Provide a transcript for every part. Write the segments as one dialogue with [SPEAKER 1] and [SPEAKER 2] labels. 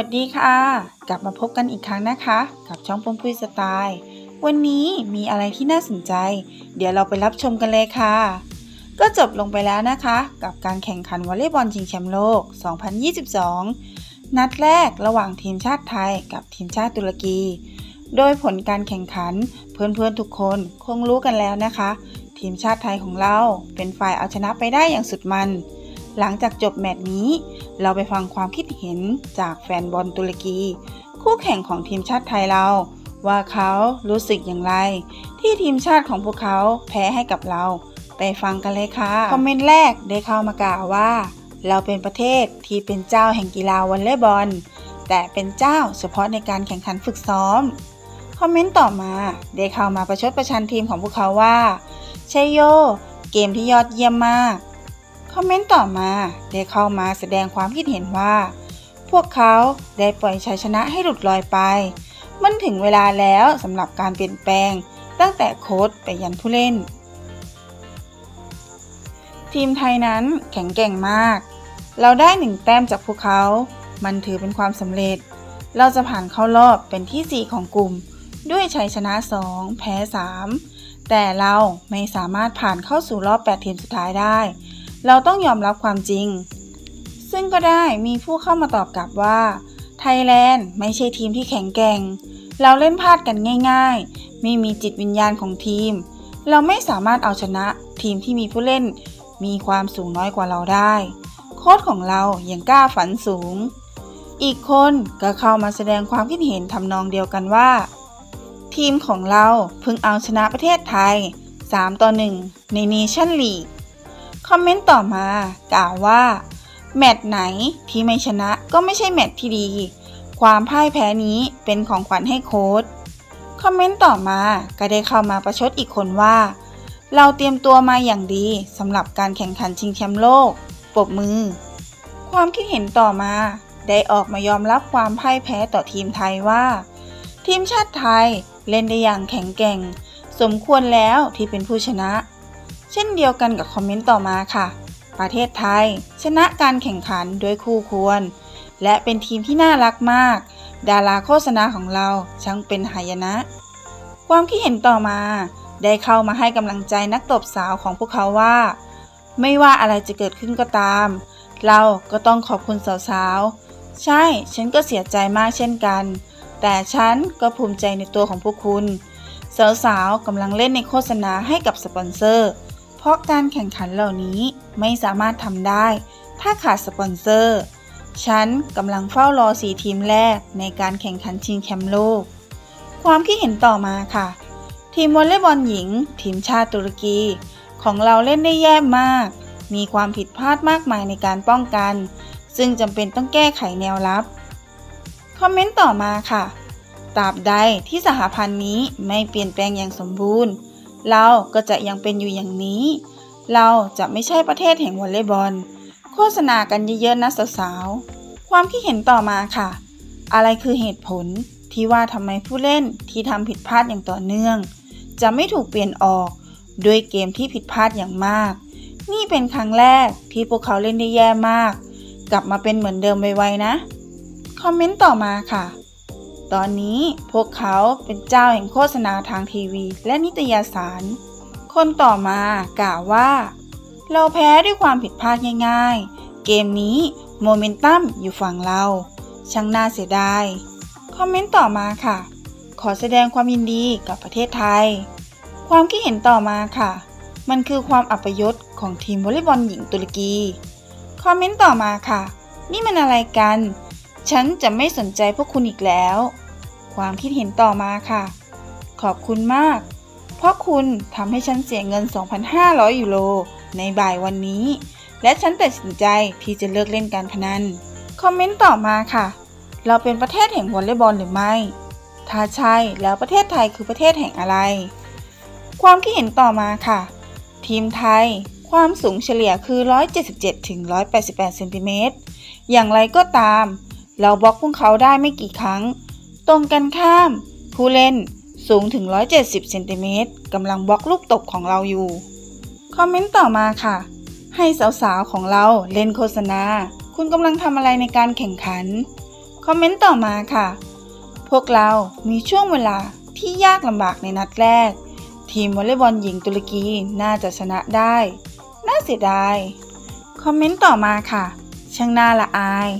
[SPEAKER 1] วัสดีค่ะ กลับมาพบกันอีกครั้งนะคะ กับช่องปุ้มปุ้ยสไตล์ วันนี้มีอะไรที่น่าสนใจ เดี๋ยวเราไปรับชมกันเลยค่ะ ก็จบลงไปแล้วนะคะ กับการแข่งขันวอลเลย์บอลชิงแชมป์โลก 2022 นัดแรกระหว่างทีมชาติไทยกับทีมชาติตุรกี โดยผลการแข่งขันเพื่อนๆทุกคนคงรู้กันแล้วนะคะ ทีมชาติไทยของเราเป็นฝ่ายเอาชนะไปได้อย่างสุดมัน หลังจากจบแมตช์นี้ เราไปฟังความคิดเห็นจากแฟนบอลตุรกี คู่แข่งของทีมชาติไทยเรา ว่าเขารู้สึกอย่างไร ที่ทีมชาติของพวกเขาแพ้ให้กับเรา ไปฟังกันเลยค่ะ คอมเมนต์แรกได้เข้ามากล่าวว่า เราเป็นประเทศที่เป็นเจ้าแห่งกีฬาวอลเลย์บอล แต่เป็นเจ้าเฉพาะในการแข่งขันฝึกซ้อมคอมเมนต์ต่อมาได้เข้ามาประชดประชันทีมของพวกเขาว่าใช่โย เกมที่ยอดเยี่ยมมาก คอมเมนต์ต่อมาได้เข้ามาแสดงความคิดเห็นว่า พวกเขาได้ปล่อยชัยชนะให้หลุดลอยไป มันถึงเวลาแล้วสำหรับการเปลี่ยนแปลง ตั้งแต่โค้ชไปยันผู้เล่น ทีมไทยนั้นแข็งแกร่งมาก เราได้หนึ่งแต้มจากพวกเขา มันถือเป็นความสำเร็จ เราจะผ่านเข้ารอบเป็นที่ 4 ของกลุ่ม ด้วยชัยชนะ 2 แพ้ 3แต่เราไม่สามารถผ่านเข้าสู่รอบ 8 ทีมสุดท้ายได้ เราต้องยอมรับความจริง ซึ่งก็ได้มีผู้เข้ามาตอบกลับว่า ไทยแลนด์ไม่ใช่ทีมที่แข็งแกร่ง เราเล่นพลาดกันง่าย ๆ ไม่มีจิตวิญญาณของทีม เราไม่สามารถเอาชนะทีมที่มีผู้เล่น มีความสูงน้อยกว่าเราได้ โค้ชของเรายังกล้าฝันสูง อีกคนก็เข้ามาแสดงความคิดเห็นทำนองเดียวกันว่า ทีมของเราเพิ่งเอาชนะประเทศไทย 3 ต่อ 1 ในเนชั่นลีก คอมเมนต์ต่อมากล่าวว่า แมตช์ไหนที่ไม่ชนะก็ไม่ใช่แมตช์ที่ดี ความพ่ายแพ้นี้เป็นของขวัญให้โค้ชคอมเมนต์ต่อมาก็ได้เข้ามาประชดอีกคนว่า เราเตรียมตัวมาอย่างดีสำหรับการแข่งขันชิงแชมป์โลกปรบมือ ความคิดเห็นต่อมา ได้ออกมายอมรับความพ่ายแพ้ต่อทีมไทยว่า ทีมชาติไทยเล่นได้อย่างแข็งแกร่ง สมควรแล้วที่เป็นผู้ชนะ เช่นเดียวกันกับคอมเมนต์ต่อมาค่ะ ประเทศไทย ชนะการแข่งขันโดยคู่ควร และเป็นทีมที่น่ารักมาก ดาราโฆษณาของเราช่างเป็นหายนะ ความคิดเห็นต่อมา ได้เข้ามาให้กำลังใจนักตบสาวของพวกเขาว่า ไม่ว่าอะไรจะเกิดขึ้นก็ตาม เราก็ต้องขอบคุณสาวๆ ใช่ ฉันก็เสียใจมากเช่นกัน แต่ฉันก็ภูมิใจในตัวของพวกคุณ สาวๆกำลังเล่นในโฆษณาให้กับสปอนเซอร์ เพราะการแข่งขันเหล่านี้ไม่สามารถทำได้ ถ้าขาดสปอนเซอร์ ฉันกำลังเฝ้ารอสีทีมแรกในการแข่งขันชิงแชมป์โลก ความคิดเห็นต่อมาค่ะ ทีมวอลเลย์บอลหญิง ทีมชาติตุรกี ของเราเล่นได้แย่มาก มีความผิดพลาดมากมายในการป้องกัน ซึ่งจำเป็นต้องแก้ไขแนวรับ คอมเมนต์ต่อมาค่ะตราบใดที่สหพันธ์นี้ไม่เปลี่ยนแปลงอย่างสมบูรณ์ เราก็จะยังเป็นอยู่อย่างนี้ เราจะไม่ใช่ประเทศแห่งวอลเลย์บอล โฆษณากันเยอะๆนะสาวๆ ความคิดเห็นต่อมาค่ะ อะไรคือเหตุผลที่ว่าทำไมผู้เล่นที่ทำผิดพลาดอย่างต่อเนื่อง จะไม่ถูกเปลี่ยนออกด้วยเกมที่ผิดพลาดอย่างมาก นี่เป็นครั้งแรกที่พวกเขาเล่นได้แย่มาก กลับมาเป็นเหมือนเดิมไวๆนะ คอมเมนต์ต่อมาค่ะ ตอนนี้พวกเขาเป็นเจ้าแห่งโฆษณาทางทีวี และนิตยสาร คนต่อมากล่าวว่า เราแพ้ด้วยความผิดพลาดง่ายๆ เกมนี้โมเมนตัมอยู่ฝั่งเราช่างน่าเสียดาย คอมเมนต์ต่อมาค่ะ ขอแสดงความยินดีกับประเทศไทย ความคิดเห็นต่อมาค่ะ มันคือความอัปยศของทีมวอลเลย์บอลหญิงตุรกี คอมเมนต์ต่อมาค่ะ นี่มันอะไรกัน ฉันจะไม่สนใจพวกคุณอีกแล้ว ความคิดเห็นต่อมาค่ะ ขอบคุณมาก เพราะคุณทำให้ฉันเสียเงิน 2,500 ยูโรในบ่ายวันนี้ และฉันตัดสินใจที่จะเลิกเล่นการพนัน คอมเมนต์ต่อมาค่ะ เราเป็นประเทศแห่งวอลเลย์บอลหรือไม่ ถ้าใช่แล้วประเทศไทยคือประเทศแห่งอะไร ความคิดเห็นต่อมาค่ะ ทีมไทยความสูงเฉลี่ยคือ 177ถึง188 เซนติเมตร อย่างไรก็ตาม เราบล็อกพวกเขาได้ไม่กี่ครั้ง ตรงกันข้าม ผู้เล่นสูงถึง 170 เซนติเมตรกำลังบล็อกลูกตบของเราอยู่ คอมเมนต์ต่อมาค่ะ ให้สาวๆของเราเล่นโฆษณา คุณกำลังทำอะไรในการแข่งขันคคอมเมนต์ต่อมาค่ะ พวกเรามีช่วงเวลาที่ยากลำบากในนัดแรก ทีมวอลเลย์บอลหญิงตุรกีน่าจะชนะได้ น่าเสียดาย คอมเมนต์ต่อมาค่ะ ช่างน่าละอาย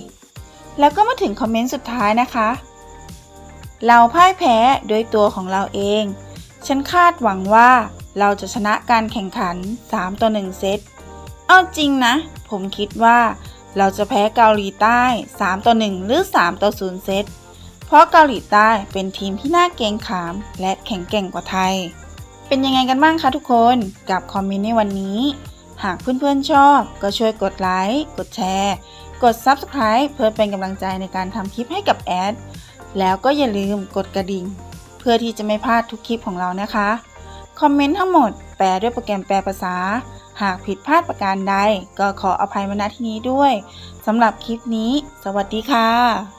[SPEAKER 1] แล้วก็มาถึงคอมเมนต์สุดท้ายนะคะ เราพ่ายแพ้โดยตัวของเราเอง ฉันคาดหวังว่าเราจะชนะการแข่งขัน 3 ต่อ 1 เซต เอาจริงนะ ผมคิดว่าเราจะแพ้เกาหลีใต้ 3 ต่อ 1 หรือ 3 ต่อ 0 เซต เพราะเกาหลีใต้เป็นทีมที่น่าเกรงขาม และแข็งแกร่งกว่าไทย เป็นยังไงกันบ้างคะทุกคนกับคอมเมนต์ในวันนี้ หากเพื่อนๆชอบก็ช่วยกดไลค์ กดแชร์ กด Subscribe เพื่อเป็นกำลังใจในการทำคลิปให้กับแอด แล้วก็อย่าลืมกดกระดิ่ง เพื่อที่จะไม่พลาดทุกคลิปของเรานะคะ คอมเมนต์ทั้งหมด แปลด้วยโปรแกรมแปลภาษา หากผิดพลาดประการใด ก็ขออภัยมาณที่นี้ด้วยสำหรับคลิปนี้ สวัสดีค่ะ